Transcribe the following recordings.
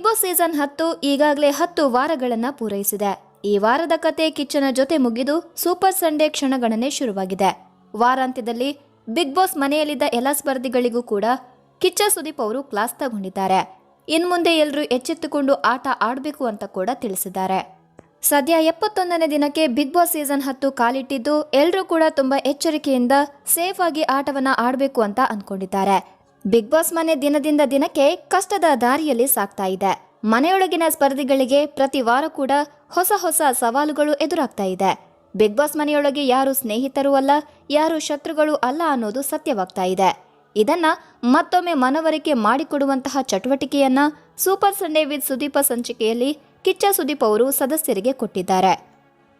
Big boss season ಹತ್ತು ಈಗಾಗಲೇ ಹತ್ತು ವಾರಗಳನ್ನು ಪೂರೈಸಿದೆ. ಈ ವಾರದ ಕತೆ ಕಿಚ್ಚನ ಜೊತೆ ಮುಗಿದು ಸೂಪರ್ ಸಂಡೇ ಕ್ಷಣಗಣನೆ ಶುರುವಾಗಿದೆ. ವಾರಾಂತ್ಯದಲ್ಲಿ ಬಿಗ್ ಬಾಸ್ ಮನೆಯಲ್ಲಿದ್ದ ಎಲ್ಲ ಸ್ಪರ್ಧಿಗಳಿಗೂ ಕೂಡ ಕಿಚ್ಚ ಸುದೀಪ್ ಅವರು ಕ್ಲಾಸ್ ತಗೊಂಡಿದ್ದಾರೆ. ಇನ್ಮುಂದೆ ಎಲ್ಲರೂ ಎಚ್ಚೆತ್ತುಕೊಂಡು ಆಟ ಆಡಬೇಕು ಅಂತ ಕೂಡ ತಿಳಿಸಿದ್ದಾರೆ. ಸದ್ಯ ಎಪ್ಪತ್ತೊಂದನೇ ದಿನಕ್ಕೆ ಬಿಗ್ ಬಾಸ್ ಸೀಸನ್ ಹತ್ತು ಕಾಲಿಟ್ಟಿದ್ದು ಎಲ್ಲರೂ ಕೂಡ ತುಂಬಾ ಎಚ್ಚರಿಕೆಯಿಂದ ಸೇಫ್ ಆಗಿ ಆಟವನ್ನ ಆಡಬೇಕು ಅಂತ ಅನ್ಕೊಂಡಿದ್ದಾರೆ. ಬಿಗ್ ಬಾಸ್ ಮನೆ ದಿನದಿಂದ ದಿನಕ್ಕೆ ಕಷ್ಟದ ದಾರಿಯಲ್ಲಿ ಸಾಗ್ತಾ ಇದೆ. ಮನೆಯೊಳಗಿನ ಸ್ಪರ್ಧಿಗಳಿಗೆ ಪ್ರತಿ ವಾರ ಕೂಡ ಹೊಸ ಹೊಸ ಸವಾಲುಗಳು ಎದುರಾಗ್ತಾ ಇದೆ. ಬಿಗ್ ಬಾಸ್ ಮನೆಯೊಳಗೆ ಯಾರು ಸ್ನೇಹಿತರು ಅಲ್ಲ, ಯಾರು ಶತ್ರುಗಳು ಅಲ್ಲ ಅನ್ನೋದು ಸತ್ಯವಾಗ್ತಾ ಇದೆ. ಇದನ್ನ ಮತ್ತೊಮ್ಮೆ ಮನವರಿಕೆ ಮಾಡಿಕೊಡುವಂತಹ ಚಟುವಟಿಕೆಯನ್ನ ಸೂಪರ್ ಸಂಡೇ ವಿತ್ ಸುದೀಪ ಸಂಚಿಕೆಯಲ್ಲಿ ಕಿಚ್ಚ ಸುದೀಪ್ ಅವರು ಸದಸ್ಯರಿಗೆ ಕೊಟ್ಟಿದ್ದಾರೆ.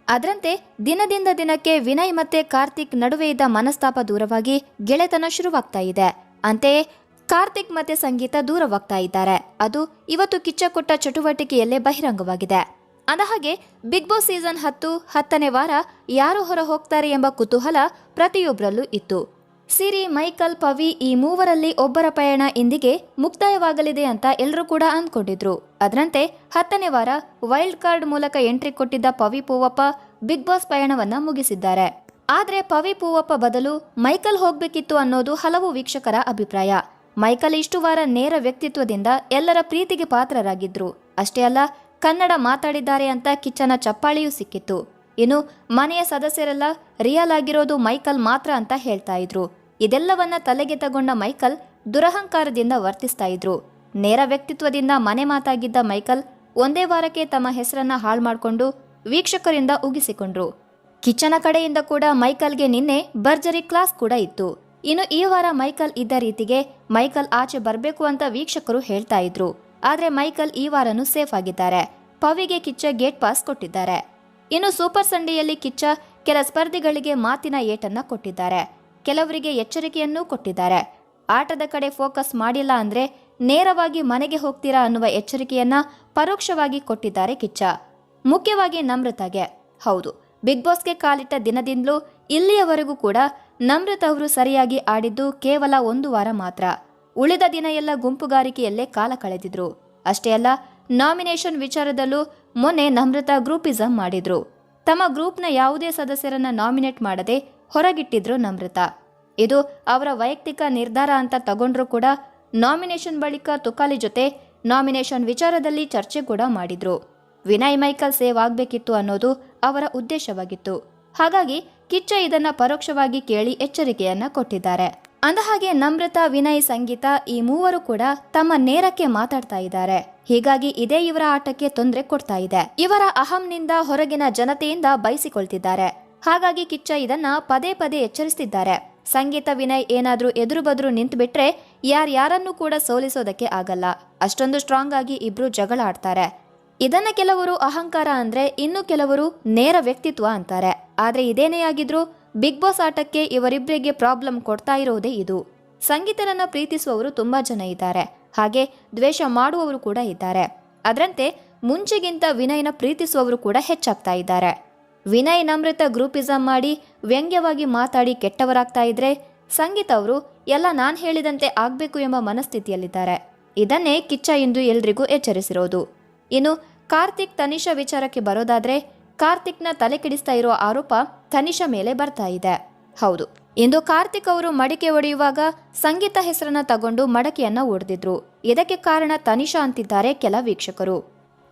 ಅದರಂತೆ ದಿನದಿಂದ ದಿನಕ್ಕೆ ವಿನಯ್ ಮತ್ತೆ ಕಾರ್ತಿಕ್ ನಡುವೆ ಇದ್ದ ಮನಸ್ತಾಪ ದೂರವಾಗಿ ಗೆಳೆತನ ಶುರುವಾಗ್ತಾ ಇದೆ. ಅಂತೆಯೇ ಕಾರ್ತಿಕ್ ಮತ್ತೆ ಸಂಗೀತ ದೂರವಾಗ್ತಾ ಇದ್ದಾರೆ. ಅದು ಇವತ್ತು ಕಿಚ್ಚ ಕೊಟ್ಟ ಚಟುವಟಿಕೆಯಲ್ಲೇ ಬಹಿರಂಗವಾಗಿದೆ. ಅಂದಹಾಗೆ ಬಿಗ್ ಬಾಸ್ ಸೀಸನ್ ಹತ್ತು, ಹತ್ತನೇ ವಾರ ಯಾರು ಹೊರ ಹೋಗ್ತಾರೆ ಎಂಬ ಕುತೂಹಲ ಪ್ರತಿಯೊಬ್ಬರಲ್ಲೂ ಇತ್ತು. ಸಿರಿ, ಮೈಕಲ್, ಪವಿ ಈ ಮೂವರಲ್ಲಿ ಒಬ್ಬರ ಪಯಣ ಇಂದಿಗೆ ಮುಕ್ತಾಯವಾಗಲಿದೆ ಅಂತ ಎಲ್ಲರೂ ಕೂಡ ಅಂದ್ಕೊಂಡಿದ್ರು. ಅದರಂತೆ ಹತ್ತನೇ ವಾರ ವೈಲ್ಡ್ ಕಾರ್ಡ್ ಮೂಲಕ ಎಂಟ್ರಿ ಕೊಟ್ಟಿದ್ದ ಪವಿ ಪೂವಪ್ಪ ಬಿಗ್ ಬಾಸ್ ಪಯಣವನ್ನ ಮುಗಿಸಿದ್ದಾರೆ. ಆದ್ರೆ ಪವಿ ಪೂವಪ್ಪ ಬದಲು ಮೈಕಲ್ ಹೋಗ್ಬೇಕಿತ್ತು ಅನ್ನೋದು ಹಲವು ವೀಕ್ಷಕರ ಅಭಿಪ್ರಾಯ. ಮೈಕಲ್ ಇಷ್ಟು ವಾರ ನೇರ ವ್ಯಕ್ತಿತ್ವದಿಂದ ಎಲ್ಲರ ಪ್ರೀತಿಗೆ ಪಾತ್ರರಾಗಿದ್ರು. ಅಷ್ಟೇ ಅಲ್ಲ, ಕನ್ನಡ ಮಾತಾಡಿದ್ದಾರೆ ಅಂತ ಕಿಚ್ಚನ ಚಪ್ಪಾಳಿಯೂ ಸಿಕ್ಕಿತ್ತು. ಇನ್ನು ಮನೆಯ ಸದಸ್ಯರೆಲ್ಲ ರಿಯಲ್ ಆಗಿರೋದು ಮೈಕಲ್ ಮಾತ್ರ ಅಂತ ಹೇಳ್ತಾ ಇದ್ರು. ಇದೆಲ್ಲವನ್ನ ತಲೆಗೆ ತಗೊಂಡ ಮೈಕಲ್ ದುರಹಂಕಾರದಿಂದ ವರ್ತಿಸ್ತಾ ಇದ್ರು. ನೇರ ವ್ಯಕ್ತಿತ್ವದಿಂದ ಮನೆ ಮಾತಾಗಿದ್ದ ಮೈಕಲ್ ಒಂದೇ ವಾರಕ್ಕೆ ತಮ್ಮ ಹೆಸರನ್ನ ಹಾಳು ಮಾಡಿಕೊಂಡು ವೀಕ್ಷಕರಿಂದ ಉಗಿಸಿಕೊಂಡ್ರು. ಕಿಚ್ಚನ ಕಡೆಯಿಂದ ಕೂಡ ಮೈಕಲ್ಗೆ ನಿನ್ನೆ ಭರ್ಜರಿ ಕ್ಲಾಸ್ ಕೂಡ ಇತ್ತು. ಇನ್ನು ಈ ವಾರ ಮೈಕಲ್ ಇದ್ದ ರೀತಿಗೆ ಮೈಕಲ್ ಆಚೆ ಬರಬೇಕು ಅಂತ ವೀಕ್ಷಕರು ಹೇಳ್ತಾ ಇದ್ರು. ಆದ್ರೆ ಮೈಕಲ್ ಈ ವಾರನೂ ಸೇಫ್ ಆಗಿದ್ದಾರೆ. ಪವಿಗೆ ಕಿಚ್ಚ ಗೇಟ್ ಪಾಸ್ ಕೊಟ್ಟಿದ್ದಾರೆ. ಇನ್ನು ಸೂಪರ್ ಸಂಡೆಯಲ್ಲಿ ಕಿಚ್ಚ ಕೆಲ ಸ್ಪರ್ಧಿಗಳಿಗೆ ಮಾತಿನ ಏಟನ್ನ ಕೊಟ್ಟಿದ್ದಾರೆ. ಕೆಲವರಿಗೆ ಎಚ್ಚರಿಕೆಯನ್ನೂ ಕೊಟ್ಟಿದ್ದಾರೆ. ಆಟದ ಕಡೆ ಫೋಕಸ್ ಮಾಡಿಲ್ಲ ಅಂದ್ರೆ ನೇರವಾಗಿ ಮನೆಗೆ ಹೋಗ್ತೀರಾ ಅನ್ನುವ ಎಚ್ಚರಿಕೆಯನ್ನ ಪರೋಕ್ಷವಾಗಿ ಕೊಟ್ಟಿದ್ದಾರೆ ಕಿಚ್ಚ. ಮುಖ್ಯವಾಗಿ ನಮ್ರತಾಗೆ. ಹೌದು. ಬಿಗ್ ಬಾಸ್ಗೆ ಕಾಲಿಟ್ಟ ದಿನದಿಂದಲೂ ಇಲ್ಲಿಯವರೆಗೂ ಕೂಡ ನಮ್ರತ ಅವರು ಸರಿಯಾಗಿ ಆಡಿದ್ದು ಕೇವಲ ಒಂದು ವಾರ ಮಾತ್ರ. ಉಳಿದ ದಿನ ಎಲ್ಲ ಗುಂಪುಗಾರಿಕೆಯಲ್ಲೇ ಕಾಲ ಕಳೆದಿದ್ರು. ಅಷ್ಟೇ ಅಲ್ಲ, ನಾಮಿನೇಷನ್ ವಿಚಾರದಲ್ಲೂ ಮೊನ್ನೆ ನಮ್ರತ ಗ್ರೂಪಿಸಂ ಮಾಡಿದ್ರು. ತಮ್ಮ ಗ್ರೂಪ್ನ ಯಾವುದೇ ಸದಸ್ಯರನ್ನ ನಾಮಿನೇಟ್ ಮಾಡದೆ ಹೊರಗಿಟ್ಟಿದ್ರು ನಮ್ರತ. ಇದು ಅವರ ವೈಯಕ್ತಿಕ ನಿರ್ಧಾರ ಅಂತ ತಗೊಂಡ್ರು ಕೂಡ ನಾಮಿನೇಷನ್ ಬಳಿಕ ತುಕಾಲಿ ಜೊತೆ ನಾಮಿನೇಷನ್ ವಿಚಾರದಲ್ಲಿ ಚರ್ಚೆ ಕೂಡ ಮಾಡಿದ್ರು. ವಿನಯ್ ಮೈಕಲ್ ಸೇವ್ ಆಗ್ಬೇಕಿತ್ತು ಅನ್ನೋದು ಅವರ ಉದ್ದೇಶವಾಗಿತ್ತು. ಹಾಗಾಗಿ ಕಿಚ್ಚ ಇದನ್ನ ಪರೋಕ್ಷವಾಗಿ ಕೇಳಿ ಎಚ್ಚರಿಕೆಯನ್ನ ಕೊಟ್ಟಿದ್ದಾರೆ. ಅಂದಹಾಗೆ ನಮ್ರತಾ, ವಿನಯ್, ಸಂಗೀತ ಈ ಮೂವರು ಕೂಡ ತಮ್ಮ ನೇರಕ್ಕೆ ಮಾತಾಡ್ತಾ ಇದ್ದಾರೆ. ಹೀಗಾಗಿ ಇದೇ ಇವರ ಆಟಕ್ಕೆ ತೊಂದರೆ ಕೊಡ್ತಾ ಇದೆ. ಇವರ ಅಹಂನಿಂದ ಹೊರಗಿನ ಜನತೆಯಿಂದ ಬಯಸಿಕೊಳ್ತಿದ್ದಾರೆ ಹಾಗಾಗಿ ಕಿಚ್ಚ ಇದನ್ನ ಪದೇ ಪದೇ ಎಚ್ಚರಿಸ್ತಿದ್ದಾರೆ. ಸಂಗೀತ, ವಿನಯ್ ಏನಾದ್ರೂ ಎದುರು ಬದುರು ನಿಂತ್ಬಿಟ್ರೆ ಯಾರ್ಯಾರನ್ನೂ ಕೂಡ ಸೋಲಿಸೋದಕ್ಕೆ ಆಗಲ್ಲ. ಅಷ್ಟೊಂದು ಸ್ಟ್ರಾಂಗ್ ಆಗಿ ಇಬ್ರು ಜಗಳ ಆಡ್ತಾರೆ ಇದನ್ನ ಕೆಲವರು ಅಹಂಕಾರ ಅಂದ್ರೆ ಇನ್ನು ಕೆಲವರು ನೇರ ವ್ಯಕ್ತಿತ್ವ ಅಂತಾರೆ. ಆದ್ರೆ ಇದೇನೇ ಆಗಿದ್ರು ಬಿಗ್ ಬಾಸ್ ಆಟಕ್ಕೆ ಇವರಿಬ್ಬರಿಗೆ ಪ್ರಾಬ್ಲಮ್ ಕೊಡ್ತಾ ಇರೋದೇ ಇದು. ಸಂಗೀತರನ್ನ ಪ್ರೀತಿಸುವವರು ತುಂಬಾ ಜನ ಇದ್ದಾರೆ. ಹಾಗೆ ದ್ವೇಷ ಮಾಡುವವರು ಕೂಡ ಇದ್ದಾರೆ. ಅದರಂತೆ ಮುಂಚೆಗಿಂತ ವಿನಯ್ನ ಪ್ರೀತಿಸುವವರು ಕೂಡ ಹೆಚ್ಚಾಗ್ತಾ ಇದ್ದಾರೆ. ವಿನಯ್ ನಮ್ರತ ಗ್ರೂಪಿಸಂ ಮಾಡಿ ವ್ಯಂಗ್ಯವಾಗಿ ಮಾತಾಡಿ ಕೆಟ್ಟವರಾಗ್ತಾ ಇದ್ರೆ ಸಂಗೀತ ಅವರು, ಎಲ್ಲ ನಾನು ಹೇಳಿದಂತೆ ಆಗಬೇಕು ಎಂಬ ಮನಸ್ಥಿತಿಯಲ್ಲಿದ್ದಾರೆ. ಇದನ್ನೇ ಕಿಚ್ಚ ಎಂದು ಎಲ್ರಿಗೂ ಎಚ್ಚರಿಸಿರೋದು. ಇನ್ನು ಕಾರ್ತಿಕ್ ತನಿಷಾ ವಿಚಾರಕ್ಕೆ ಬರೋದಾದ್ರೆ ಕಾರ್ತಿಕ್ನ ತಲೆ ಕೆಡಿಸ್ತಾ ಇರೋ ಆರೋಪ ತನಿಷಾ ಮೇಲೆ ಬರ್ತಾ ಇದೆ. ಹೌದು, ಇಂದು ಕಾರ್ತಿಕ್ ಅವರು ಮಡಿಕೆ ಒಡೆಯುವಾಗ ಸಂಗೀತ ಹೆಸರನ್ನ ತಗೊಂಡು ಮಡಕೆಯನ್ನ ಒಡೆದಿದ್ರು. ಇದಕ್ಕೆ ಕಾರಣ ತನಿಷಾ ಅಂತಿದ್ದಾರೆ ಕೆಲ ವೀಕ್ಷಕರು.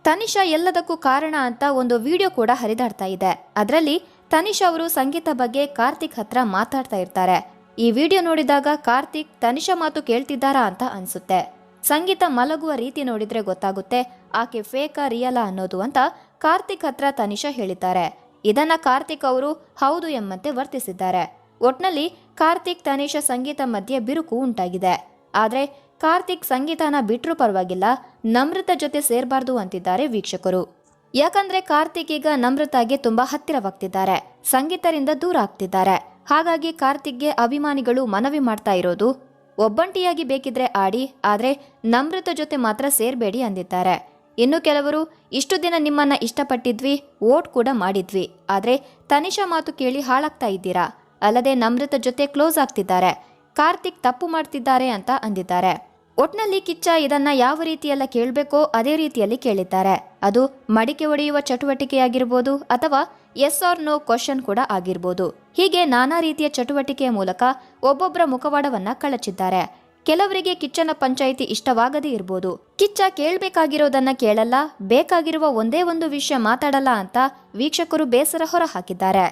ತನಿಷಾ ಎಲ್ಲದಕ್ಕೂ ಕಾರಣ ಅಂತ ಒಂದು ವಿಡಿಯೋ ಕೂಡ ಹರಿದಾಡ್ತಾ ಇದೆ. ಅದರಲ್ಲಿ ತನಿಷಾ ಅವರು ಸಂಗೀತ ಬಗ್ಗೆ ಕಾರ್ತಿಕ್ ಹತ್ರ ಮಾತಾಡ್ತಾ ಇರ್ತಾರೆ. ಈ ವಿಡಿಯೋ ನೋಡಿದಾಗ ಕಾರ್ತಿಕ್ ತನಿಷಾ ಮಾತು ಕೇಳ್ತಿದ್ದಾರಾ ಅಂತ ಅನ್ಸುತ್ತೆ. ಸಂಗೀತ ಮಲಗುವ ರೀತಿ ನೋಡಿದ್ರೆ ಗೊತ್ತಾಗುತ್ತೆ ಆಕೆ ಫೇಕಾ ರಿಯಲಾ ಅನ್ನೋದು ಅಂತ ಕಾರ್ತಿಕ್ ಹತ್ರ ತನಿಷಾ ಹೇಳಿದ್ದಾರೆ. ಇದನ್ನ ಕಾರ್ತಿಕ್ ಅವರು ಹೌದು ಎಂಬಂತೆ ವರ್ತಿಸಿದ್ದಾರೆ. ಒಟ್ನಲ್ಲಿ ಕಾರ್ತಿಕ್, ತನಿಷಾ ಸಂಗೀತ ಮಧ್ಯೆ ಬಿರುಕು ಉಂಟಾಗಿದೆ. ಆದ್ರೆ ಕಾರ್ತಿಕ್ ಸಂಗೀತನ ಬಿಟ್ಟರೂ ಪರವಾಗಿಲ್ಲ, ನಮ್ರತ ಜೊತೆ ಸೇರಬಾರ್ದು ಅಂತಿದ್ದಾರೆ ವೀಕ್ಷಕರು. ಯಾಕಂದ್ರೆ ಕಾರ್ತಿಕ್ ಈಗ ನಮ್ರತಾಗೆ ತುಂಬಾ ಹತ್ತಿರವಾಗ್ತಿದ್ದಾರೆ, ಸಂಗೀತರಿಂದ ದೂರ ಆಗ್ತಿದ್ದಾರೆ. ಹಾಗಾಗಿ ಕಾರ್ತಿಕ್ಗೆ ಅಭಿಮಾನಿಗಳು ಮನವಿ ಮಾಡ್ತಾ ಇರೋದು, ಒಬ್ಬಂಟಿಯಾಗಿ ಬೇಕಿದ್ರೆ ಆಡಿ, ಆದ್ರೆ ನಮ್ರತ ಜೊತೆ ಮಾತ್ರ ಸೇರಬೇಡಿ ಅಂದಿದ್ದಾರೆ. ಇನ್ನು ಕೆಲವರು, ಇಷ್ಟು ದಿನ ನಿಮ್ಮನ್ನ ಇಷ್ಟಪಟ್ಟಿದ್ವಿ, ವೋಟ್ ಕೂಡ ಮಾಡಿದ್ವಿ. ಆದರೆ ತನಿಷಾ ಮಾತು ಕೇಳಿ ಹಾಳಾಗ್ತಾ ಇದ್ದೀರಾ? ಅಲ್ಲದೆ ನಮ್ರತ ಜೊತೆ ಕ್ಲೋಸ್ ಆಗ್ತಿದ್ದಾರೆ. ಕಾರ್ತಿಕ್ ತಪ್ಪು ಮಾಡ್ತಿದ್ದಾರೆ ಅಂತ ಅಂದಿದ್ದಾರೆ. ಒಟ್ನಲ್ಲಿ ಕಿಚ್ಚ ಇದನ್ನ ಯಾವ ರೀತಿಯೆಲ್ಲ ಕೇಳಬೇಕೋ ಅದೇ ರೀತಿಯಲ್ಲಿ ಕೇಳಿದ್ದಾರೆ. ಅದು ಮಡಿಕೆ ಒಡೆಯುವ ಚಟುವಟಿಕೆಯಾಗಿರ್ಬೋದು ಅಥವಾ ಎಸ್ ಆರ್ ನೋ ಕ್ವಶನ್ ಕೂಡ ಆಗಿರ್ಬೋದು. ಹೀಗೆ ನಾನಾ ರೀತಿಯ ಚಟುವಟಿಕೆಯ ಮೂಲಕ ಒಬ್ಬೊಬ್ಬರ ಮುಖವಾಡವನ್ನ ಕಳಚಿದ್ದಾರೆ. ಕೆಲವರಿಗೆ ಕಿಚ್ಚನ ಪಂಚಾಯಿತಿ ಇಷ್ಟವಾಗದೇ ಇರ್ಬೋದು. ಕಿಚ್ಚ ಕೇಳಬೇಕಾಗಿರೋದನ್ನ ಕೇಳಲ್ಲ, ಬೇಕಾಗಿರುವ ಒಂದೇ ಒಂದು ವಿಷಯ ಮಾತಾಡಲ್ಲ ಅಂತ ವೀಕ್ಷಕರು ಬೇಸರ ಹೊರ ಹಾಕಿದ್ದಾರೆ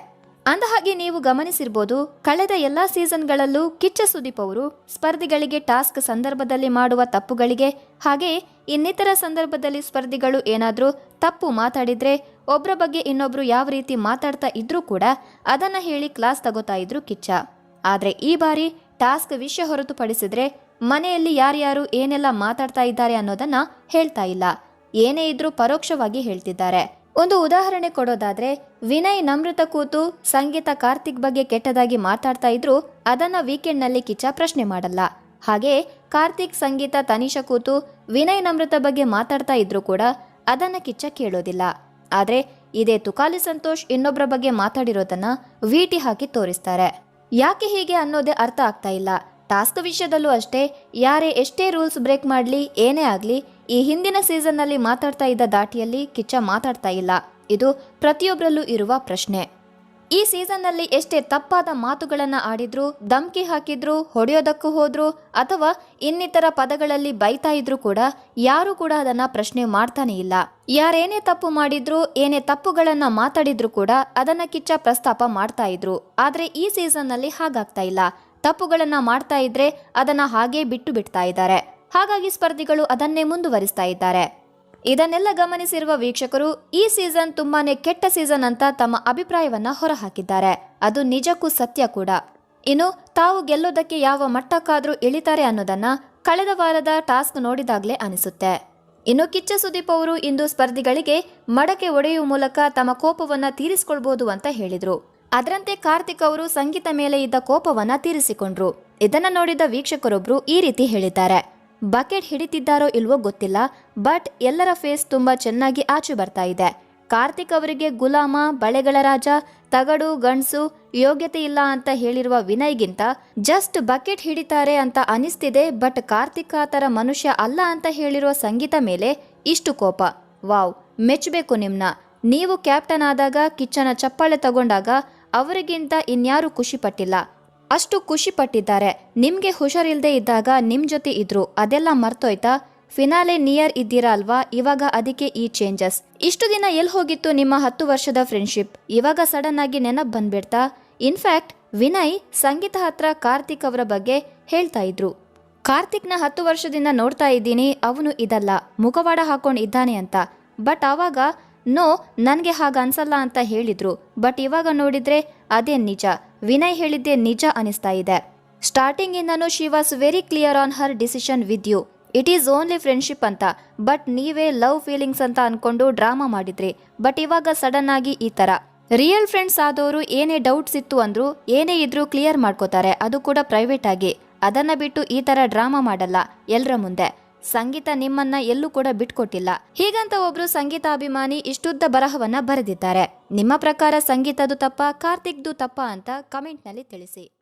ಅಂದಹಾಗೆ ನೀವು ಗಮನಿಸಿರ್ಬೋದು, ಕಳೆದ ಎಲ್ಲಾ ಸೀಸನ್ಗಳಲ್ಲೂ ಕಿಚ್ಚ ಸುದೀಪ್ ಅವರು ಸ್ಪರ್ಧಿಗಳಿಗೆ ಟಾಸ್ಕ್ ಸಂದರ್ಭದಲ್ಲಿ ಮಾಡುವ ತಪ್ಪುಗಳಿಗೆ, ಹಾಗೆ ಇನ್ನಿತರ ಸಂದರ್ಭದಲ್ಲಿ ಸ್ಪರ್ಧಿಗಳು ಏನಾದರೂ ತಪ್ಪು ಮಾತಾಡಿದ್ರೆ ಒಬ್ಬರ ಬಗ್ಗೆ ಇನ್ನೊಬ್ರು ಯಾವ ರೀತಿ ಮಾತಾಡ್ತಾ ಇದ್ರೂ ಕೂಡ ಅದನ್ನ ಹೇಳಿ ಕ್ಲಾಸ್ ತಗೋತಾ ಇದ್ರು ಕಿಚ್ಚ. ಆದರೆ ಈ ಬಾರಿ ಟಾಸ್ಕ್ ವಿಷಯ ಹೊರತುಪಡಿಸಿದ್ರೆ ಮನೆಯಲ್ಲಿ ಯಾರ್ಯಾರು ಏನೆಲ್ಲ ಮಾತಾಡ್ತಾ ಇದ್ದಾರೆ ಅನ್ನೋದನ್ನ ಹೇಳ್ತಾ ಇಲ್ಲ. ಏನೇ ಇದ್ರೂ ಪರೋಕ್ಷವಾಗಿ ಹೇಳ್ತಿದ್ದಾರೆ. ಒಂದು ಉದಾಹರಣೆ ಕೊಡೋದಾದ್ರೆ, ವಿನಯ್ ನಮೃತ ಕೂತು ಸಂಗೀತ ಕಾರ್ತಿಕ್ ಬಗ್ಗೆ ಕೆಟ್ಟದಾಗಿ ಮಾತಾಡ್ತಾ ಇದ್ರು ಅದನ್ನ ವೀಕೆಂಡ್ನಲ್ಲಿ ಕಿಚ್ಚ ಪ್ರಶ್ನೆ ಮಾಡಲ್ಲ. ಹಾಗೆ ಕಾರ್ತಿಕ್ ಸಂಗೀತ ತನಿಷ ಕೂತು ವಿನಯ್ ನಮ್ರತ ಬಗ್ಗೆ ಮಾತಾಡ್ತಾ ಇದ್ರು ಕೂಡ ಅದನ್ನ ಕಿಚ್ಚ ಕೇಳೋದಿಲ್ಲ. ಆದ್ರೆ ಇದೇ ತುಕಾಲಿ ಸಂತೋಷ್ ಇನ್ನೊಬ್ಬರ ಬಗ್ಗೆ ಮಾತಾಡಿರೋದನ್ನ ವೀಟಿ ಹಾಕಿ ತೋರಿಸ್ತಾರೆ. ಯಾಕೆ ಹೀಗೆ ಅನ್ನೋದೇ ಅರ್ಥ ಆಗ್ತಾ ಇಲ್ಲ. ಟಾಸ್ಕ್ ವಿಷಯದಲ್ಲೂ ಅಷ್ಟೇ, ಯಾರೇ ಎಷ್ಟೇ ರೂಲ್ಸ್ ಬ್ರೇಕ್ ಮಾಡಲಿ, ಏನೇ ಆಗಲಿ, ಈ ಹಿಂದಿನ ಸೀಸನ್ನಲ್ಲಿ ಮಾತಾಡ್ತಾ ಇದ್ದ ದಾಟಿಯಲ್ಲಿ ಕಿಚ್ಚ ಮಾತಾಡ್ತಾ ಇಲ್ಲ. ಇದು ಪ್ರತಿಯೊಬ್ಬರಲ್ಲೂ ಇರುವ ಪ್ರಶ್ನೆ. ಈ ಸೀಸನ್ನಲ್ಲಿ ಎಷ್ಟೇ ತಪ್ಪಾದ ಮಾತುಗಳನ್ನು ಆಡಿದ್ರು, ಧಮ್ಕಿ ಹಾಕಿದ್ರು, ಹೊಡೆಯೋದಕ್ಕೂ ಹೋದ್ರು, ಅಥವಾ ಇನ್ನಿತರ ಪದಗಳಲ್ಲಿ ಬೈತಾ ಇದ್ರು ಕೂಡ ಯಾರು ಕೂಡ ಅದನ್ನ ಪ್ರಶ್ನೆ ಮಾಡ್ತಾನೆ ಇಲ್ಲ. ಯಾರೇನೇ ತಪ್ಪು ಮಾಡಿದ್ರು, ಏನೇ ತಪ್ಪುಗಳನ್ನ ಮಾತಾಡಿದ್ರು ಕೂಡ ಅದನ್ನ ಕಿಚ್ಚ ಪ್ರಸ್ತಾಪ ಮಾಡ್ತಾ ಇದ್ರು. ಆದ್ರೆ ಈ ಸೀಸನ್ನಲ್ಲಿ ಹಾಗಾಗ್ತಾ ಇಲ್ಲ. ತಪ್ಪುಗಳನ್ನ ಮಾಡ್ತಾ ಇದ್ರೆ ಅದನ್ನ ಹಾಗೇ ಬಿಟ್ಟು ಬಿಡ್ತಾ ಇದ್ದಾರೆ. ಹಾಗಾಗಿ ಸ್ಪರ್ಧಿಗಳು ಅದನ್ನೇ ಮುಂದುವರಿಸ್ತಾ ಇದ್ದಾರೆ. ಇದನ್ನೆಲ್ಲ ಗಮನಿಸಿರುವ ವೀಕ್ಷಕರು, ಈ ಸೀಸನ್ ತುಂಬಾನೇ ಕೆಟ್ಟ ಸೀಸನ್ ಅಂತ ತಮ್ಮ ಅಭಿಪ್ರಾಯವನ್ನ ಹೊರಹಾಕಿದ್ದಾರೆ. ಅದು ನಿಜಕ್ಕೂ ಸತ್ಯ ಕೂಡ. ಇನ್ನು ತಾವು ಗೆಲ್ಲೋದಕ್ಕೆ ಯಾವ ಮಟ್ಟಕ್ಕಾದ್ರೂ ಇಳಿತಾರೆ ಅನ್ನೋದನ್ನ ಕಳೆದ ವಾರದ ಟಾಸ್ಕ್ ನೋಡಿದಾಗ್ಲೇ ಅನಿಸುತ್ತೆ. ಇನ್ನು ಕಿಚ್ಚ ಸುದೀಪ್ ಅವರು ಇಂದು ಸ್ಪರ್ಧಿಗಳಿಗೆ ಮಡಕೆ ಒಡೆಯುವ ಮೂಲಕ ತಮ್ಮ ಕೋಪವನ್ನ ತೀರಿಸಿಕೊಳ್ಬಹುದು ಅಂತ ಹೇಳಿದ್ರು. ಅದರಂತೆ ಕಾರ್ತಿಕ್ ಅವರು ಸಂಗೀತ ಮೇಲೆ ಇದ್ದ ಕೋಪವನ್ನ ತೀರಿಸಿಕೊಂಡ್ರು. ಇದನ್ನ ನೋಡಿದ ವೀಕ್ಷಕರೊಬ್ರು ಈ ರೀತಿ ಹೇಳಿದ್ದಾರೆ. ಬಕೆಟ್ ಹಿಡಿತಿದ್ದಾರೋ ಇಲ್ವೋ ಗೊತ್ತಿಲ್ಲ, ಬಟ್ ಎಲ್ಲರ ಫೇಸ್ ತುಂಬಾ ಚೆನ್ನಾಗಿ ಆಚೆ ಬರ್ತಾ ಇದೆ. ಕಾರ್ತಿಕ್ ಅವರಿಗೆ ಗುಲಾಮ, ಬಳೆಗಳ ರಾಜ, ತಗಡು, ಗಂಡ್ಸು ಯೋಗ್ಯತೆ ಇಲ್ಲ ಅಂತ ಹೇಳಿರುವ ವಿನಯ್ಗಿಂತ ಜಸ್ಟ್ ಬಕೆಟ್ ಹಿಡಿತಾರೆ ಅಂತ ಅನಿಸ್ತಿದೆ, ಬಟ್ ಕಾರ್ತಿಕ್ ಆತರ ಮನುಷ್ಯ ಅಲ್ಲ ಅಂತ ಹೇಳಿರುವ ಸಂಗೀತ ಮೇಲೆ ಇಷ್ಟು ಕೋಪ. ವಾವ್, ಮೆಚ್ಚಬೇಕು ನಿಮ್ನ. ನೀವು ಕ್ಯಾಪ್ಟನ್ ಆದಾಗ, ಕಿಚ್ಚನ ಚಪ್ಪಾಳೆ ತಗೊಂಡಾಗ ಅವರಿಗಿಂತ ಇನ್ಯಾರು ಖುಷಿ ಪಟ್ಟಿಲ್ಲ. ಅಷ್ಟು ಖುಷಿ ಪಟ್ಟಿದ್ದಾರೆ ನಿಮ್ಗೆ ಹುಷಾರಿಲ್ದೇ ಇದ್ದಾಗ ನಿಮ್ ಜೊತೆ ಇದ್ರು. ಅದೆಲ್ಲ ಮರ್ತೋಯ್ತಾ? ಫಿನಾಲೆ ನಿಯರ್ ಇದ್ದೀರಾ ಅಲ್ವಾ? ಇವಾಗ ಅದಕ್ಕೆ ಈ ಚೇಂಜಸ್. ಇಷ್ಟು ದಿನ ಎಲ್ಲಿ ಹೋಗಿತ್ತು ನಿಮ್ಮ ಹತ್ತು ವರ್ಷದ ಫ್ರೆಂಡ್ಶಿಪ್? ಇವಾಗ ಸಡನ್ ಆಗಿ ನೆನಪು ಬಂದ್ಬಿಡ್ತಾ? ಇನ್ಫ್ಯಾಕ್ಟ್ ವಿನಯ್ ಸಂಗೀತ ಹತ್ರ ಕಾರ್ತಿಕ್ ಅವರ ಬಗ್ಗೆ ಹೇಳ್ತಾ ಇದ್ರು. ಕಾರ್ತಿಕ್ನ ಹತ್ತು ವರ್ಷದಿಂದ ನೋಡ್ತಾ ಇದ್ದೀನಿ. ಅವನು ಇದಲ್ಲ. ಮುಖವಾಡ ಹಾಕೊಂಡು ಇದ್ದಾನೆ ಅಂತ. ಬಟ್ ಆವಾಗ ನೋ, ನನಗೆ ಹಾಗ ಅನ್ಸಲ್ಲ ಅಂತ ಹೇಳಿದ್ರು. ಬಟ್ ಇವಾಗ ನೋಡಿದ್ರೆ ಅದೇ ನಿಜ. ವಿನಯ್ ಹೇಳಿದ್ದೆ ನಿಜ ಅನಿಸ್ತಾ ಇದೆ. Starting ಇಂದನೂ she was very clear on her decision with you it is only friendship ಅಂತ. ಬಟ್ ನೀವೇ ಲವ್ ಫೀಲಿಂಗ್ಸ್ ಅಂತ ಅನ್ಕೊಂಡು ಡ್ರಾಮಾ ಮಾಡಿದ್ರಿ. ಬಟ್ ಇವಾಗ ಸಡನ್ ಆಗಿ ಈ ತರ. ರಿಯಲ್ ಫ್ರೆಂಡ್ಸ್ ಆದವರು ಏನೇ ಡೌಟ್ಸ್ ಇತ್ತು ಅಂದ್ರು, ಏನೇ ಇದ್ರೂ ಕ್ಲಿಯರ್ ಮಾಡ್ಕೋತಾರೆ. ಅದು ಕೂಡ ಪ್ರೈವೇಟ್ ಆಗಿ. ಅದನ್ನ ಬಿಟ್ಟು ಈ ತರ ಡ್ರಾಮಾ ಮಾಡಲ್ಲ. ಎಲ್ರ ಮುಂದೆ. ಸಂಗೀತ ನಿಮ್ಮನ್ನ ಎಲ್ಲೂ ಕೂಡ ಬಿಟ್ಕೊಟ್ಟಿಲ್ಲ. ಹೀಗಂತ ಒಬ್ರು ಸಂಗೀತಾಭಿಮಾನಿ ಇಷ್ಟುದ್ದ ಬರಹವನ್ನ ಬರೆದಿದ್ದಾರೆ. ನಿಮ್ಮ ಪ್ರಕಾರ ಸಂಗೀತದು ತಪ್ಪ, ಕಾರ್ತಿಕ್ದು ತಪ್ಪ ಅಂತ ಕಮೆಂಟ್ನಲ್ಲಿ ತಿಳಿಸಿ.